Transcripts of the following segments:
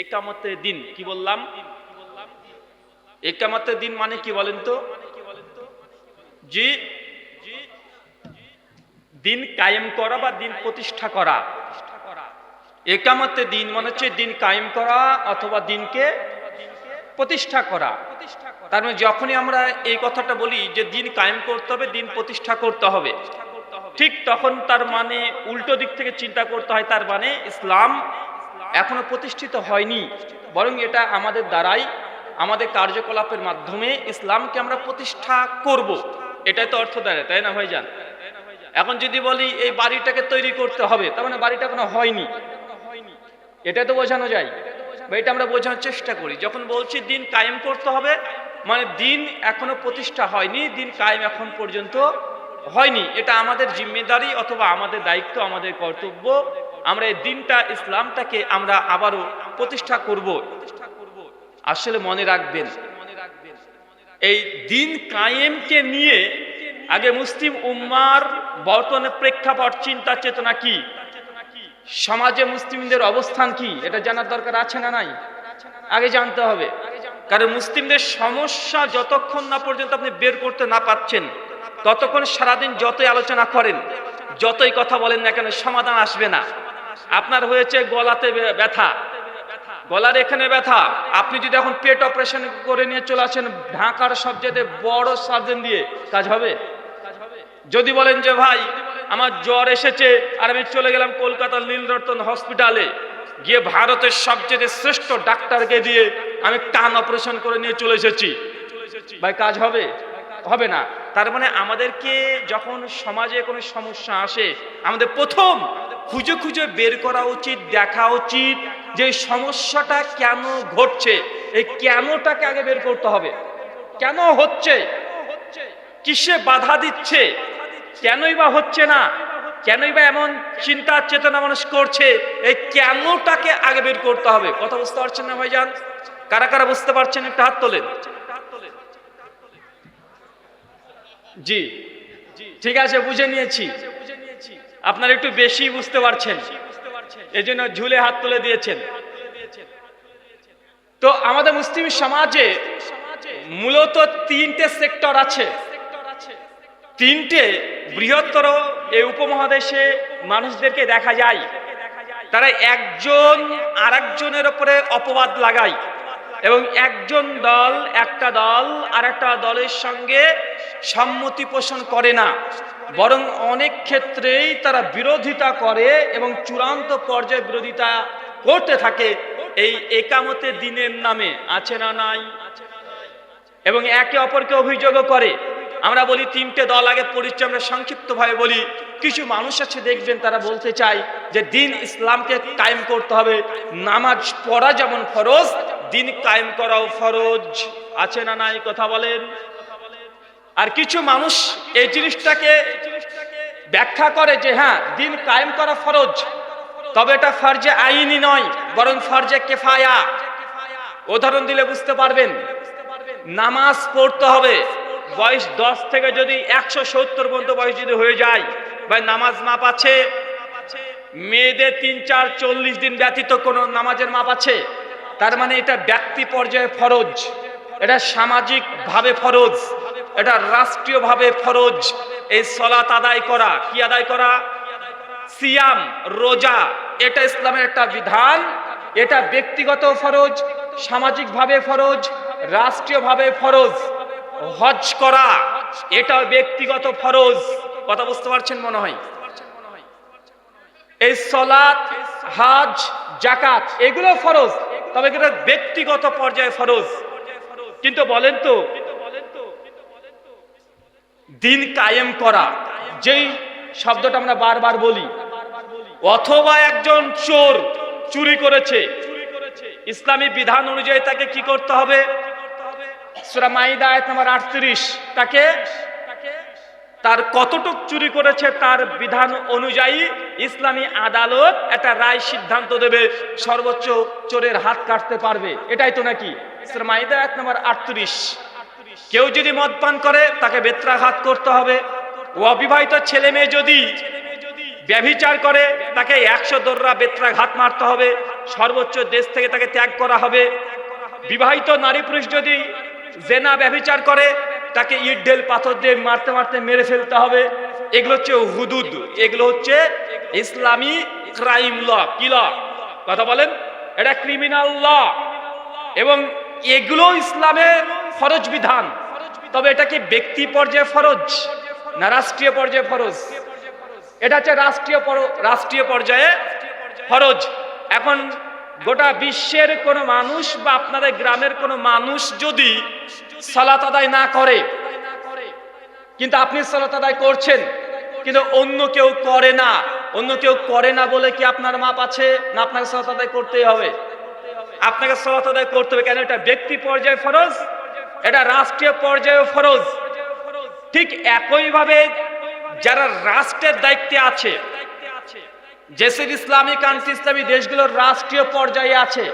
একামতের দিন কি বললাম? একামতের দিন মানে কি বলেন তো? জি, দিন কায়েম করা বা দিন প্রতিষ্ঠা করা। একামতের দিন মানে হচ্ছে দিন কায়েম করা অথবা দিনকে প্রতিষ্ঠা করা। তার মানে যখনই আমরা এই কথাটা বলি যে দিন কায়েম করতে হবে, দিন প্রতিষ্ঠা করতে হবে, ঠিক তখন তার মানে উল্টো দিক থেকে চিন্তা করতে হয়, তার মানে ইসলাম এখনও প্রতিষ্ঠিত হয়নি। বরং এটা আমাদের দ্বারাই, আমাদের কার্যকলাপের মাধ্যমে ইসলামকে আমরা প্রতিষ্ঠা করব। এটাই তো অর্থ দেয় তাই না ভাইজান? এখন যদি বলি এই বাড়িটাকে তৈরি করতে হবে, তার মানে বাড়িটা এখনও হয়নি। এটা তো বোঝানো যায়। বা এটা আমরা বোঝানোর চেষ্টা করি। যখন বলছি দিন কায়েম করতে হবে মানে দিন এখনও প্রতিষ্ঠা হয়নি, দিন কায়েম এখন পর্যন্ত হয়নি। এটা আমাদের জিম্মেদারি অথবা আমাদের দায়িত্ব, আমাদের কর্তব্য। আমরা এই দিনটা ইসলামটাকে আমরা আবারও প্রতিষ্ঠা করব। আসলে মনে রাখবেন, এই দিন কায়েমকে নিয়ে আগে মুসলিম উম্মার বর্তমানে প্রেক্ষাপট চিন্তা চেতনা কি? সমাজে মুসলিমদের অবস্থান কি? এটা জানার দরকার আছে না নাই? আগে জানতে হবে। কারণ মুসলিমদের সমস্যা যতক্ষণ না পর্যন্ত আপনি বের করতে না পাচ্ছেন ততক্ষণ সারাদিন যতই আলোচনা করেন, যতই কথা বলেন না কেন সমাধান আসবে না। আপনার হয়েছে গলাতে ব্যথা। গলার এখানে ব্যথা। আপনি যদি এখন পেট অপারেশন করে নিয়ে চলে আসেন, ঢাকার সবচেয়ে বড় সার্জন দিয়ে কাজ হবে? যদি বলেন যে, ভাই, আমার জ্বর এসেছে আর আমি চলে গেলাম কলকাতার নীলরতন হসপিটালে গিয়ে ভারতের সবচেয়ে শ্রেষ্ঠ ডাক্তারকে দিয়ে আমি কান অপারেশন করে নিয়ে চলে এসেছি। ভাই, কাজ হবে? হবে না। তার মানে আমাদেরকে যখন সমাজে কোনো সমস্যা আসে, আমাদের প্রথম খুঁজে খুঁজে বের করা উচিত, দেখা উচিত যে সমস্যাটা কেন ঘটছে। এই কেনটাকে আগে বের করতে হবে। কেন হচ্ছে? কিসে বাধা দিচ্ছে? কেনই বা হচ্ছে না? কেনই বা এমন চিন্তা চেতনা মানুষ করছে? এই কেনটাকে আগে বের করতে হবে। কথা বুঝতে পারছেন না ভাইজান? কারা কারা বুঝতে পারছেন? একটা হাত তোলেন। জি। ঠিক আছে, বুঝে নিয়েছি। আপনারা একটু বেশি বুঝতে পারছেন। এই জন্য ঝুলে হাত তুলে দিয়েছেন। তো আমাদের মুসলিম সমাজে মূলত তিনটে সেক্টর আছে। তিনটে বৃহত্তর এই উপমহাদেশে মানুষদেরকে দেখা যায়। তারা একজন আরেকজনের উপরে অপবাদ লাগায়। এবং একজন দল, একটা দল আর একটা দলের সঙ্গে সম্মতি পোষণ করে না। বরং অনেক ক্ষেত্রেই তারা বিরোধিতা করে এবং চূড়ান্ত পর্যায়ে বিরোধিতা করতে থাকে এই একামতের দিনের নামে। আছে না নাই? এবং একে অপরকে অভিযোগও করে। আমরা বলি, তিনটে দল আগে পরিচয় আমরা সংক্ষিপ্তভাবে বলি। কিছু মানুষ আছে, দেখবেন তারা বলতে চায় যে, দিন ইসলামকে কায়েম করতে হবে, নামাজ পড়া যেমন ফরজ দিন কায়েম করাও ফরজ। আছে না নাই কথা বলেন? আর কিছু মানুষ এই জিনিসটাকে ব্যাখ্যা করে যে হ্যাঁ দিন কায়েম করা ফরজ। তবে এটা ফরজে আইনি নয়, বরং ফরজে কেফায়া। উদাহরণ দিলে বুঝতে পারবেন। নামাজ পড়তে হবে। বয়স দশ থেকে যদি একশো সত্তর পর্যন্ত বয়স যদি হয়ে যায়, বা নামাজ মাপ আছে, মেয়েদের তিন, চার, চল্লিশ দিন ব্যতীত কোনো নামাজের মাপ আছে? তার মানে এটা ব্যক্তি পর্যায়ে ফরজ, এটা সামাজিক ভাবে ফরজ, এটা রাষ্ট্রীয় ভাবে ফরজ। এই সলাত আদায় করা, কি আদায় করা? সিয়াম, রোজা, এটা ইসলামের একটা বিধান, এটা ব্যক্তিগত ফরজ, সামাজিকভাবে ফরজ, রাষ্ট্রীয়ভাবে ফরজ। হজ করা, এটা ব্যক্তিগত ফরজ। কথা বুঝতে পারছেন মনে হয়? এই সলাত হাজ, জাকাত, এগুলো ফরজ। তবে এটা ব্যক্তিগত পর্যায়ে ফরজ? কিন্তু বলেন তো, দিন কায়েম করা, যেই শব্দটা আমরা বারবার বলি, অথবা একজন চোর চুরি করেছে, ইসলামী বিধান অনুযায়ী তাকে কি করতে হবে? সূরা মাইদা আয়াত নাম্বার 38 তাকে তার কতটুক চুরি করেছে তার বিধান অনুযায়ী ইসলামী আদালত একটা রায় সিদ্ধান্ত দেবে, সর্বোচ্চ চোরের হাত কাটতে পারবে। এটাই তো নাকি? মাইদা আয়াত নাম্বার 38 কেউ যদি মদ পান করে, তাকে বেত্রাঘাত করতে হবে। অবিবাহিত ছেলে মেয়ে যদি ব্যভিচার করে, তাকে একশো দোররা বেত্রাঘাত মারতে হবে। সর্বোচ্চ দেশ থেকে তাকে ত্যাগ করা হবে। বিবাহিত নারী পুরুষ যদি জেনা ব্যভিচার করে তাকে ইট ঢেল পাথর দিয়ে মারতে মারতে মেরে ফেলতে হবে। এগুলো হচ্ছে হুদুদ, এগুলো হচ্ছে ইসলামী ক্রাইম ল, কি ল? কথা বলেন। এটা ক্রিমিনাল ল। এবং এগুলো ইসলামের ফরজ বিধান। তবে এটা কি ব্যক্তি পর্যায়ে ফরজ না রাষ্ট্রীয় পর্যায়ে ফরজ? এটা হচ্ছে রাষ্ট্রীয় রাষ্ট্রীয় পর্যায়ে ফরজ। এখন গোটা বিশ্বের কোনো মানুষ বা আপনাদের গ্রামের কোনো মানুষ যদি সালাত আদায় না করে, কিন্তু আপনি সালাত আদায় করছেন, কিন্তু অন্য কেউ করে না, অন্য কেউ করে না বলে কি আপনার মাপ আছে? না, আপনাকে সালাত আদায় করতেই হবে। আপনাকে সালাত আদায় করতে হবে কেন? এটা ব্যক্তি পর্যায়ে ফরজ, এটা রাষ্ট্রীয় পর্যায়ে ফরজ। ঠিক একইভাবে যারা রাষ্ট্রের দায়িত্বে আছে যেসব ইসলামিক আনটি ইসলামী দেশগুলোর রাষ্ট্রীয় পর্যায়ে আছে।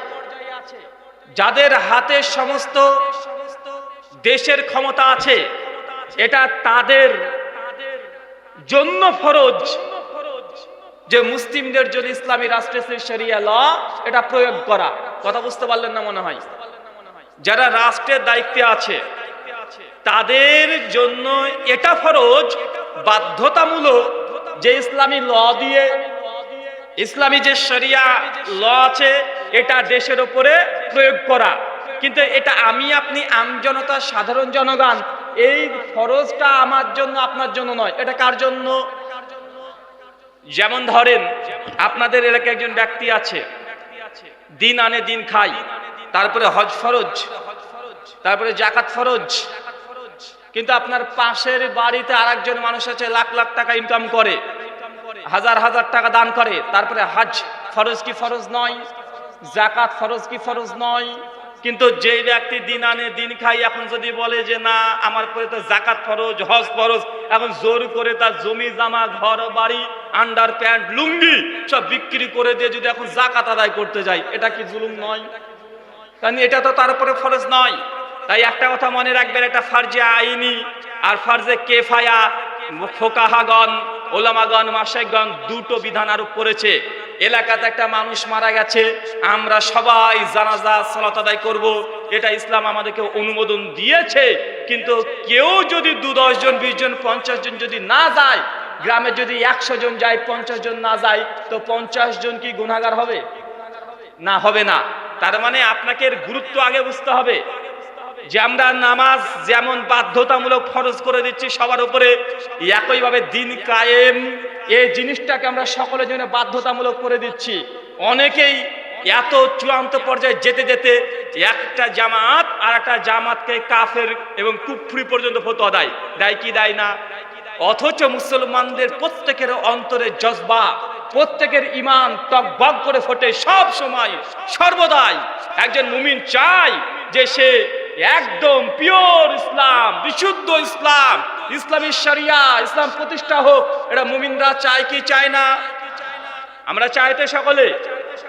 যাদের হাতে সমস্ত দেশের ক্ষমতা আছে, এটা তাদের জন্য ফরজ যে মুসলিমদের জন্য ইসলামী রাষ্ট্রের শরিয়া ল, এটা প্রয়োগ করা। কথা বুঝতে পারলেন না মনে হয়? যারা রাষ্ট্রের দায়িত্বে আছে, তাদের জন্য এটা ফরজ, বাধ্যতামূলক যে ইসলামী ল দিয়ে ইসলামী যে শরিয়া ল আছে, এটা দেশের উপরে প্রয়োগ করা। কিন্তু এটা আমি, আপনি আমজনতা সাধারণ জনগণ, এই ফরজটা আমার জন্য, আপনার জন্য নয়। এটা কার জন্য? যেমন ধরেন, আপনাদের এলাকায় একজন ব্যক্তি আছে, দিন আনে দিন খাই তারপরে হজ ফরজ, তারপরে জাকাত ফরজ। কিন্তু আপনার পাশের বাড়িতে আরেকজন মানুষ আছে, লাখ লাখ টাকা ইনকাম করে। হাজার হাজার টাকা দান করে, তারপরে হাজ ফরজ কি ফরজ নয়? জাকাত ফরজ কি ফরজ নয়? কিন্তু যে ব্যক্তি দিন আনে, দিন খাই এখন যদি বলে যে না, আমার পরে তো জাকাত ফরজ, হজ ফরজ, এখন জোর করে তার জমি, জামা, ঘর, বাড়ি, আন্ডার প্যান্ট, লুঙ্গি সব বিক্রি করে দিয়ে যদি এখন জাকাত আদায় করতে যায়, এটা কি জুলুম নয়? কারণ এটা তো তার উপরে ফরজ নয়। তাই একটা কথা মনে রাখবেন, এটা ফার্জে আইনি, আর ফার্জে কেফায়া ফোকাহাগণ, ওলামাগণ মাসেকগণ দুটো বিধান আরোপ করেছে। এলাকাতে একটা মানুষ মারা গেছে, আমরা সবাই জানাজা, সালাত আদায় করব। এটা ইসলাম আমাদেরকে অনুমোদন দিয়েছে, কিন্তু কেউ যদি দু দশ জন, বিশ জন, পঞ্চাশ জন যদি না যায়, গ্রামে যদি একশো জন যায়, পঞ্চাশ জন না যায়, তো পঞ্চাশ জন কি গুণাগার হবে? না হবে না। তার মানে আপনাকে গুরুত্ব আগে বুঝতে হবে। যে আমরা নামাজ যেমন বাধ্যতামূলক ফরজ করে দিচ্ছি, সবার উপরে একইভাবে দিন কায়েম। এই জিনিসটাকে আমরা সকলের জন্য বাধ্যতামূলক করে দিচ্ছি। অনেকেই এত চূড়ান্ত পর্যায়ে যেতে যেতে একটা জামাত আর একটা জামাতকে কাফের এবং কুফরি পর্যন্ত ফতোয়া দেয়। দেয় কি দেয় না? অথচ মুসলমানদের প্রত্যেকের অন্তরে জজবা, প্রত্যেকের ইমান টকবক করে ফোটে সব সময়। সর্বদাই একজন মুমিন চাই যে সে একদম পিওর ইসলাম, বিশুদ্ধ ইসলাম। ইসলামী শরিয়া, ইসলাম প্রতিষ্ঠা হোক। এটা মুমিনরা চায় কি চায় না? আমরা চাইতে সকলে।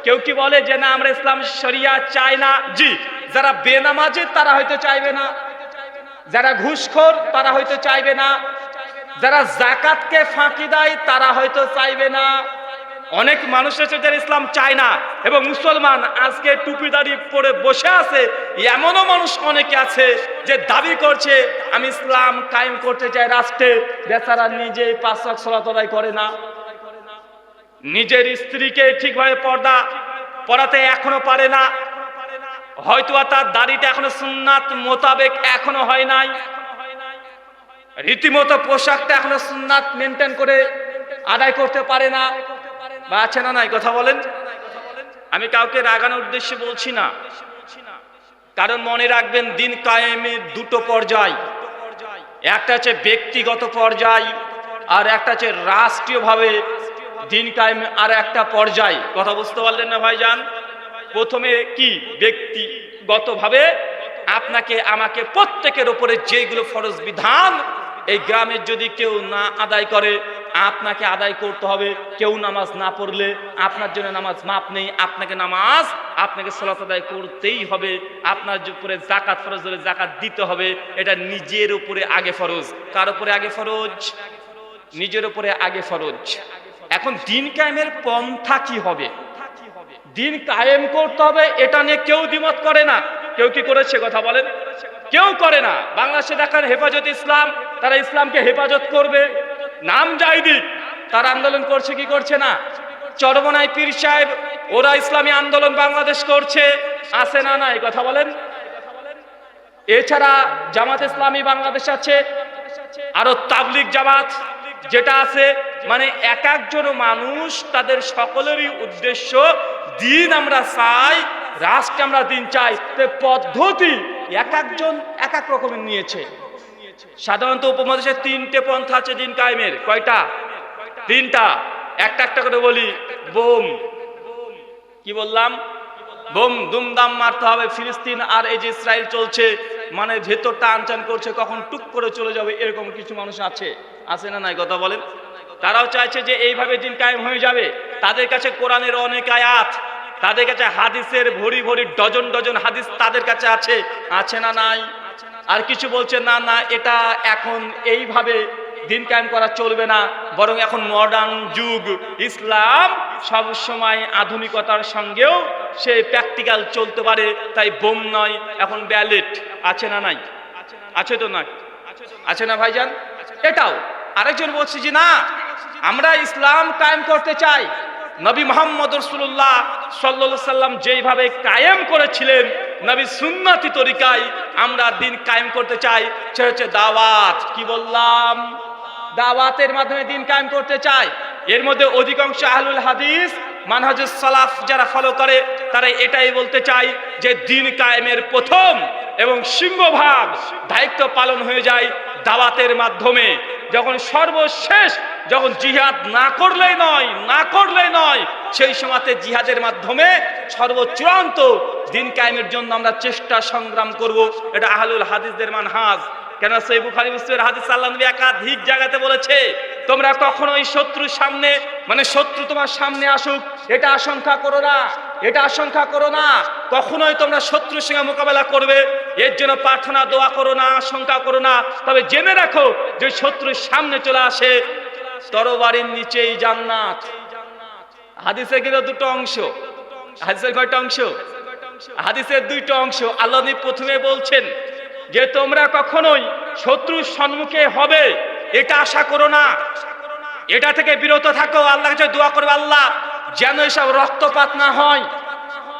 কেউ কি বলে যে না, আমরা ইসলাম শরিয়া চাই না? জি, যারা বেনামাজি, তারা হয়তো চাইবে না। যারা ঘুষখোর, তারা হয়তো চাইবে না। যারা জাকাতকে ফাঁকি দেয়, তারা হয়তো চাইবে না। অনেক মানুষ আছে যারা ইসলাম চায় না এবং মুসলমান আজকে টুপি দাড়ি পরে বসে আছে। এমনও মানুষ অনেকে আছে যে দাবি করছে, আমি ইসলাম কায়েম করতে চাই রাষ্ট্রে। বেচারা নিজে পাঁচ লাখ সলাত করে না। নিজের স্ত্রীকে ঠিকভাবে পর্দা পড়াতে এখনও পারে না। হয়তো তার দাড়িটা এখনও সুন্নাত মোতাবেক এখনও হয় নাই। রীতিমতো পোশাকটা এখনও সুন্নাত মেনটেন করে আদায় করতে পারে না। বা আছে না নাই কথা বলেন? আমি কাউকে রাগানোর উদ্দেশ্যে বলছি না। কারণ মনে রাখবেন, দিন কায়েমের দুটো পর্যায়। একটা হচ্ছে ব্যক্তিগত পর্যায় আর একটা হচ্ছে রাষ্ট্রীয়ভাবে দিন কায়েম আর একটা পর্যায়। কথা বুঝতে পারলেন না ভাইজান? প্রথমে কি? ব্যক্তিগতভাবে আপনাকে, আমাকে প্রত্যেকের ওপরে যেগুলো ফরজ বিধান, এই গ্রামের যদি কেউ না আদায় করে আপনাকে আদায় করতে হবে। কেউ নামাজ না পড়লে আপনার জন্য নামাজ মাপ নেই। আপনাকে নামাজ আপনাকে সলাত আদায় করতেই হবে। আপনার উপরে জাকাত ফরজ হলে জাকাত দিতে হবে। এটা নিজের উপরে আগে ফরজ। কার উপরে আগে ফরজ? নিজের উপরে আগে ফরজ। এখন দিন কায়েমের পন্থা কি হবে? দিন কায়েম করতে হবে, এটা নিয়ে কেউ দ্বিমত করে না। কেউ কি করেছে কথা বলেন? কেউ করে না। বাংলাদেশে দেখার হেফাজত ইসলাম, তারা ইসলামকে হেফাজত করবে। নাম যাই দিক, তারা আন্দোলন করছে কি করছে না? চরমনাই পীর সাহেব, ওরা ইসলামী আন্দোলন বাংলাদেশ করছে, আছে না না এই কথা বলেন? এছাড়া জামাত ইসলামী বাংলাদেশ আছে, আরও তাবলিক জামাত যেটা আছে মানে এক একজন মানুষ তাদের সকলেরই উদ্দেশ্য, দিন আমরা চাই, রাষ্ট্রে আমরা দিন চাই পদ্ধতি এক একজন এক এক রকমের নিয়েছে। সাধারণত উপমহাদেশে তিনটে পন্থা আছে দিন কায়েমের। কয়টা? তিনটা। একটা একটা করে বলি, বোম। কি বললাম? বোম, দুমদাম মারতে হবে। ফিলিস্তিন আর এই যে ইসরায়েল চলছে মানে ভেতরটা আনচান করছে, কখন টুক করে চলে যাবে, এরকম কিছু মানুষ আছে। আছে না নাই, কথা বলেন? তারাও চাইছে যে এইভাবে দিন কায়েম হয়ে যাবে। তাদের কাছে কোরআনের অনেক আয়াত, তাদের কাছে হাদিসের ভরি ভরি ডজন ডজন হাদিস তাদের কাছে আছে। আছে না নাই? আর কিছু বলছে, না না, এটা এখন এইভাবে দিন কায়েম করা চলবে না, বরং এখন মডার্ন যুগ, ইসলাম সব সময় আধুনিকতার সঙ্গেও সে প্র্যাকটিক্যাল চলতে পারে, তাই বোম নয়, এখন ব্যালেট আছে না নাই? আছে তো না আছে না ভাইজান? এটাও। আরেকজন বলছে যে, না, আমরা ইসলাম কায়েম করতে চাই। নবী মোহাম্মদ রসুল্লাহ সাল্লা সাল্লাম যেইভাবে কায়েম করেছিলেন, নবী সুন্নতি তরিকায় আমরা দিন কায়েম করতে চাই সে হচ্ছে দাওয়াত। কি বললাম? দাওয়াতের মাধ্যমে দিন কায়েম করতে চাই। এর মধ্যে অধিকাংশ আহলুল হাদিস মানহাজুস সালাফ যারা ফলো করে, তারা এটাই বলতে চাই যে দিন কায়েমের প্রথম এবং সিংহভাগ দায়িত্ব পালন হয়ে যায় দাওয়াতের মাধ্যমে। যখন সর্বশেষ যখন জিহাদ না করলেই নয়, না করলেই নয়, সেই সময়তে জিহাদের মাধ্যমে সর্বচূড়ান্ত দিন কায়েমের জন্য আমরা চেষ্টা সংগ্রাম করব। এটা আহলুল হাদিসদের মানহাজ। কেন সেই বুখারি মুসলিমের হাদিস আল্লাহ নবী একাধিক জায়গাতে বলেছে, তোমরা কখনোই শত্রুর সামনে মানে শত্রু তোমার সামনে আসুক, এটা আশঙ্কা করো না, এটা আশঙ্কা করো না, কখনোই তোমরা শত্রুর সঙ্গে মোকাবেলা করবে, এর জন্য প্রার্থনা, দোয়া করো না, আশঙ্কা করো না, তবে জেনে রাখো যে শত্রুর সামনে চলে আসে তরবারির নিচেই জান্নাত। হাদিসে কিন্তু দুটো অংশ। হাদিসের কয়টা অংশ? হাদিসের দুইটা অংশ। আল্লাহ প্রথমে বলছেন যে, তোমরা কখনোই শত্রুর সম্মুখে হবে, এটা আশা করো না। এটা থেকে বিরত থাকো আল্লাহ কাছে দোয়া করবে, আল্লাহ যেন এসব রক্তপাত না হয়।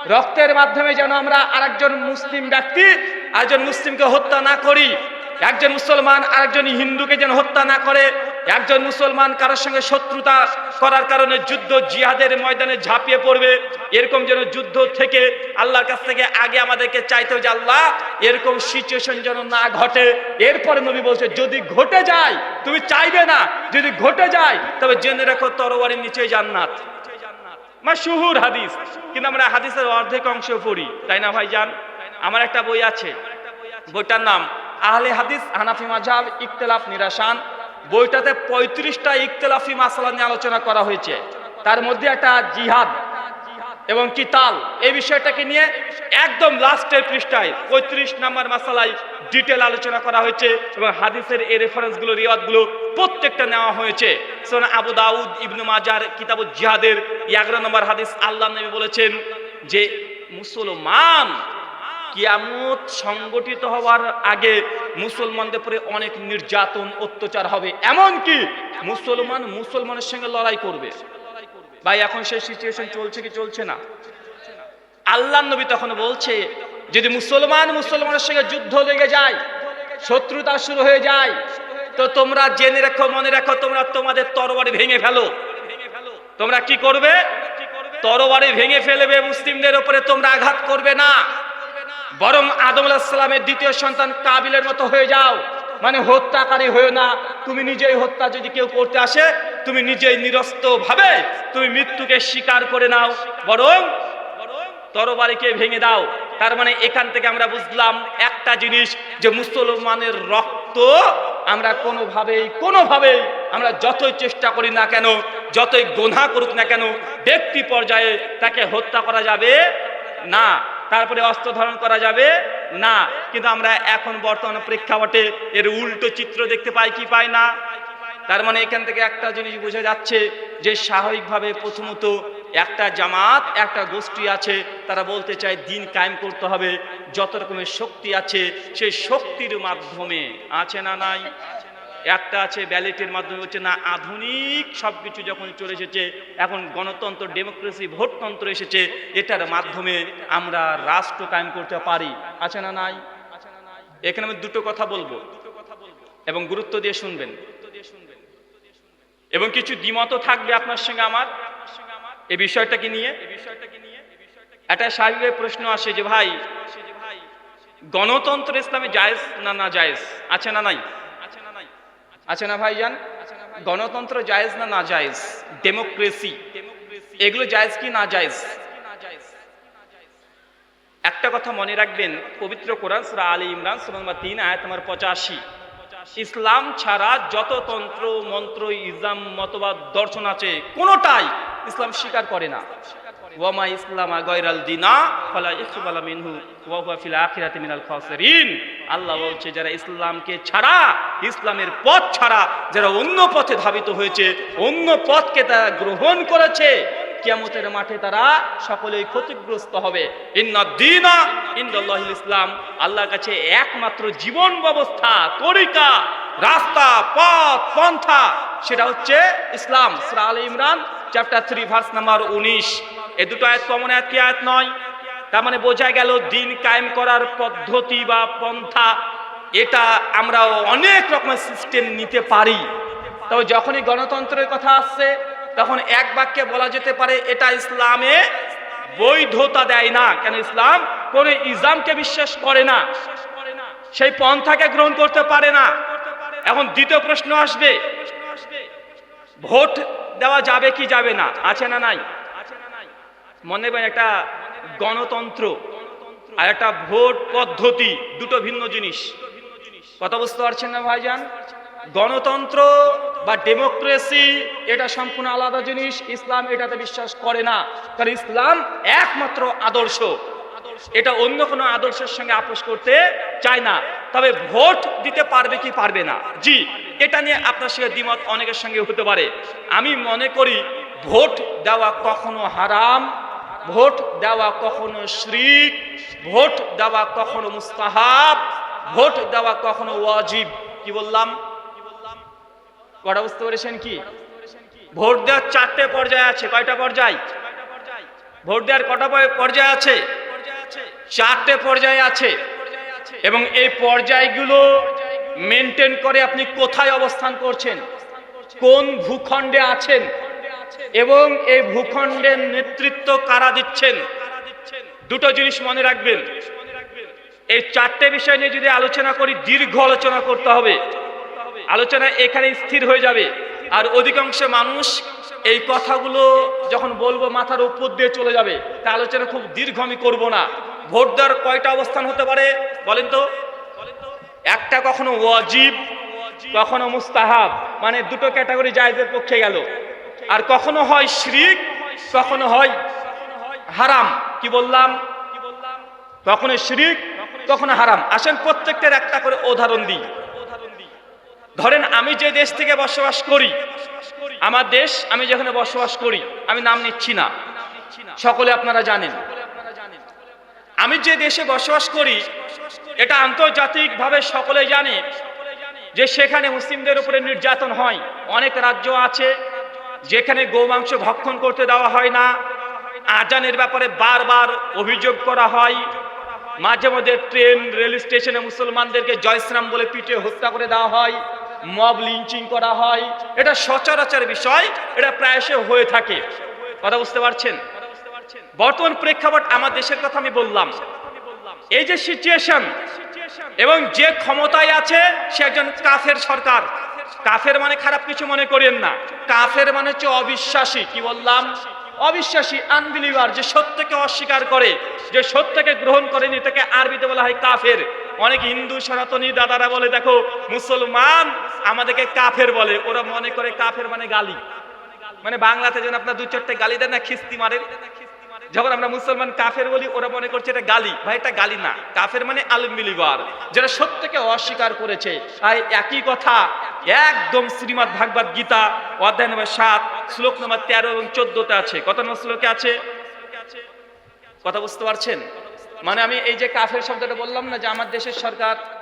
রক্তের মাধ্যমে যেন আমরা আরেকজন মুসলিম ব্যক্তি, আরেকজন মুসলিমকে হত্যা না করি। একজন মুসলমান আরেকজন হিন্দুকে যেন হত্যা না করে। একজন মুসলমান কারোর সঙ্গে শত্রুতা করার কারণে যুদ্ধ জিহাদের ময়দানে ঝাঁপিয়ে পড়বে, এরকম যেন যুদ্ধ থেকে আল্লাহর কাছ থেকে আগে আমাদেরকে চাইতে যে আল্লাহ, এরকম সিচুয়েশন যেন না ঘটে। এরপরে নবী বলছে, যদি ঘটে যায়, তুমি চাইবে না। যদি ঘটে যায়, তবে জেনে রাখো তরবারির নিচে জান্নাত। মাশুহুর হাদিস। কিন্তু আমরা হাদিসের অর্ধেক অংশ পড়ি, তাই না ভাইজান? আমার একটা বই আছে, বইটার নাম আহলে হাদিস হানাফি মাঝাব ইকতলাফ নিরাসান বইটাতে পঁয়ত্রিশটা ইকতলাফি মাসালা নিয়ে আলোচনা করা হয়েছে। তার মধ্যে একটা জিহাদ এবং কিতাল। এই বিষয়টাকে নিয়ে একদম লাস্টের পৃষ্ঠায় পঁয়ত্রিশ নাম্বার মাসালায় ডিটেল আলোচনা করা হয়েছে এবং হাদিসের এই রেফারেন্সগুলো রিওয়াজগুলো প্রত্যেকটা নেওয়া হয়েছে। আবু দাউদ, ইবনু মাজার কিতাব জিহাদের এগারো নম্বর হাদিস আল্লাহ নবী বলেছেন যে মুসলমান কিয়ামত সংগঠিত হওয়ার আগে মুসলমানদের উপরে অনেক নির্যাতন, অত্যাচার হবে। এমন কি? মুসলমান মুসলমানের সঙ্গে লড়াই করবে। ভাই, এখন সেই সিচুয়েশন চলছে কি চলছে না? আল্লাহ নবী তখন বলছে, যদি মুসলমান মুসলমানের সঙ্গে যুদ্ধ লেগে যায়, শত্রুতা শুরু হয়ে যায়, তো তোমরা জেনে রাখো, মনে রাখো, তোমরা তোমাদের তরবারি ভেঙে ফেলো। তোমরা কি করবে? তরবারি ভেঙে ফেলবে, মুসলিমদের উপরে তোমরা আঘাত করবে না। বরং আদম আলাহিসাল্লামের দ্বিতীয় সন্তান কাবিলের মতো হয়ে যাও। মানে হত্যাকারী হয়েও না। তুমি নিজেই হত্যা যদি কেউ করতে আসে, তুমি নিজেই নিরস্ত ভাবে তুমি মৃত্যুকে স্বীকার করে নাও। বরং তরবারিকে ভেঙে দাও। তার মানে এখান থেকে আমরা বুঝলাম একটা জিনিস, যে মুসলমানের রক্ত আমরা কোনোভাবেই কোনোভাবেই আমরা যতই চেষ্টা করি না কেন, যতই গোনা করুক না কেন, ব্যক্তি পর্যায়ে তাকে হত্যা করা যাবে না। তারপরে অস্ত্র ধারণ করা যাবে? না। কিন্তু আমরা এখন বর্তমান প্রেক্ষাপটে এর উল্টো চিত্র দেখতে পাই কি পাই না? তার মানে এখান থেকে একটা জিনিস বোঝা যাচ্ছে যে স্বাভাবিকভাবে প্রথমত একটা জামাত, একটা গোষ্ঠী আছে, তারা বলতে চায় দিন কায়েম করতে হবে, যত রকমের শক্তি আছে, সেই শক্তির মাধ্যমে। আছে না নাই? একটা আছে ব্যালেটের মাধ্যমে হচ্ছে না, আধুনিক সবকিছু যখন চলে এসেছে, এখন গণতন্ত্র, ডেমোক্রেসি, ভোটতন্ত্র এসেছে, এটার মাধ্যমে আমরা রাষ্ট্র কায়েম করতে পারি। আছে না নাই? এখানে আমি দুটো কথা বলব এবং গুরুত্ব দিয়ে শুনবেন। এবং কিছু দ্বিমত থাকবে আপনার সঙ্গে আমার এই বিষয়টাকে নিয়ে। একটা স্বাভাবিক প্রশ্ন আসে যে, ভাই, গণতন্ত্র ইসলামে জায়েজ না না জায়েজ? আছে না নাই? আছে না ভাই ভাইজান, গণতন্ত্র জায়েজ না না জায়েজ? ডেমোক্রেসি এগুলো জায়েজ কি না জায়েজ? একটা কথা মনে রাখবেন, পবিত্র কোরআন, সূরা আলী ইমরান সূরা নম্বর তিন আয়াত নম্বর পঁচাশি। ইসলাম ছাড়া যত তন্ত্র, মন্ত্র ইসলাম মতবাদ, দর্শন আছে, কোনোটাই ইসলাম স্বীকার করে না। ওয়ামা ইসলাম গয়রাল দিনা, ফালা ইকবালা মিনহু, ওয়া হুয়া ফিল আখিরাতি মিনাল খাসিরিন। আল্লাহ বলছে, যারা ইসলামকে ছাড়া, ইসলামের পথ ছাড়া, যারা অন্য পথে ধাবিত হয়েছে, অন্য পথকে তারা গ্রহণ করেছে, কিয়ামতের মাঠে তারা সকলেই ক্ষতিগ্রস্ত হবে। ইন্নাদ্দিনা ইন্দাল্লাহিল ইসলাম, আল্লাহর কাছে একমাত্র জীবন ব্যবস্থা, তরিকা, রাস্তা, পথ, পন্থা, সেটা হচ্ছে ইসলাম। সূরা আলে ইমরান চ্যাপ্টার থ্রি ভার্স নাম্বার উনিশ। এ দুটো আয়াত কমন আয়াত আয়াত নয়? তার মানে বোঝা গেল দিন কায়েম করার পদ্ধতি বা পন্থা, এটা আমরা অনেক রকমের সিস্টেম নিতে পারি। তবে যখনই গণতন্ত্রের কথা আসছে, তখন এক বাক্যে বলা যেতে পারে, এটা ইসলামে বৈধতা দেয় না। কেন ইসলাম কোন ইসলামকে বিশ্বাস করে না। সেই পন্থাকে গ্রহণ করতে পারে না। এখন দ্বিতীয় প্রশ্ন আসবে, ভোট দেওয়া যাবে কি যাবে না? আছে না নাই? মনে করেন একটা গণতন্ত্র আর একটা ভোট পদ্ধতি, দুটো ভিন্ন জিনিস। কথা বুঝতে পারছেন না ভাইজান? গণতন্ত্র বা ডেমোক্রেসি, এটা সম্পূর্ণ আলাদা জিনিস। ইসলাম এটাতে বিশ্বাস করে না। কারণ ইসলাম একমাত্র আদর্শ। এটা অন্য কোনো আদর্শের সঙ্গে আপোষ করতে চায় না। তবে ভোট দিতে পারবে কি পারবে না? জি, এটা নিয়ে আপনার সঙ্গে দ্বিমত অনেকের সঙ্গে হতে পারে। আমি মনে করি ভোট দেওয়া কখনো হারাম। ভোট দেওয়া কখনো শ্রিক, ভোট দেওয়া কখনো মুস্তাহাব, ভোট দেওয়া কখনো ওয়াজিব। কি বললাম? কটা বুঝতে পেরেছেন কি? ভোট দেওয়ার চারটে পর্যায়ে আছে। কয়টা পর্যায়? ভোট দেওয়ার কটা পর- পর্যায়ে আছে? চারটে পর্যায়ে আছে। এবং এই পর্যায়গুলো মেনটেন করে আপনি কোথায় অবস্থান করছেন? কোন ভূখণ্ডে আছেন? এবং এই ভূখণ্ডের নেতৃত্ব কারা দিচ্ছেন? দুটো জিনিস মনে রাখবেন। এই চারটে বিষয় নিয়ে যদি আলোচনা করি, দীর্ঘ আলোচনা করতে হবে। আলোচনা এখানে স্থির হয়ে যাবে। আর অধিকাংশ মানুষ এই কথাগুলো যখন বলব, মাথার উপর দিয়ে চলে যাবে। তা আলোচনা খুব দীর্ঘ আমি করব না। ভোট দেওয়ার কয়টা অবস্থান হতে পারে বলেন তো? একটা কখনো ওয়াজিব, কখনো মুস্তাহাব। মানে দুটো ক্যাটাগরি জায়েজের পক্ষে গেল। আর কখনো হয় শিরিক, কখনো হয় হারাম। কি বললাম? কখনো শিরিক, কখনো হারাম। আসেন প্রত্যেকটার একটা করে উদাহরণ দিই। ধরেন আমি যে দেশ থেকে বসবাস করি, আমার দেশ আমি যেখানে বসবাস করি, আমি নাম নিচ্ছি না। সকলে আপনারা জানেন। আমি যে দেশে বসবাস করি, এটা আন্তর্জাতিকভাবে সকলে জানে যে সেখানে মুসলিমদের উপরে নির্যাতন হয়। অনেক রাজ্য আছে যেখানে গৌমাংস ভক্ষণ করতে দেওয়া হয় না, আজানের ব্যাপারে বারবার অভিযোগ করা হয়। মাঝে মধ্যে ট্রেন, রেল স্টেশনে মুসলমানদেরকে জয়শ্রাম বলে পিটে হত্যা করে দেওয়া হয়, মব লিঞ্চিং করা হয়। এটা সচরাচর বিষয়, এটা প্রায়শই হয়ে থাকে। কথা বুঝতে পারছেন? বর্তমান প্রেক্ষাপট আমার দেশের কথা আমি বললাম। এই যে সিচুয়েশন এবং যে ক্ষমতায় আছে, সে একজন কাফের সরকার। কাফের মানে খারাপ কিছু মনে করেন না। কাফের মানে হচ্ছে অবিশ্বাসী। কি বললাম? অবিশ্বাসী আনবিলিভার যে সত্যকে অস্বীকার করে, যে সত্যকে গ্রহণ করেনি তাকে আরবিতে বলা হয় কাফের। অনেক হিন্দু, সনাতনী দাদারা বলে, দেখো, মুসলমান আমাদেরকে কাফের বলে। ওরা মনে করে কাফের মানে গালি। মানে বাংলাতে যেন আপনার দু চারটে গালি দেন না, খিস্তি মারেন। যখন আমরা মুসলমান কাফের বলি, ওরা মনে করছে এটা গালি। ভাই, এটা গালি না। কাফের মানে আলমিলিবার যারা সত্যকে অস্বীকার করেছে। আর একই কথা একদম শ্রীমৎ ভাগবত গীতা, অধ্যায় নম্বর সাত, শ্লোক নম্বর তেরো এবং চোদ্দতে আছে। কত নম্বর শ্লোকে আছে? কথা বুঝতে পারছেন? মানে আমি এই যে কাফের শব্দটা বললাম না যে আমার দেশের সরকার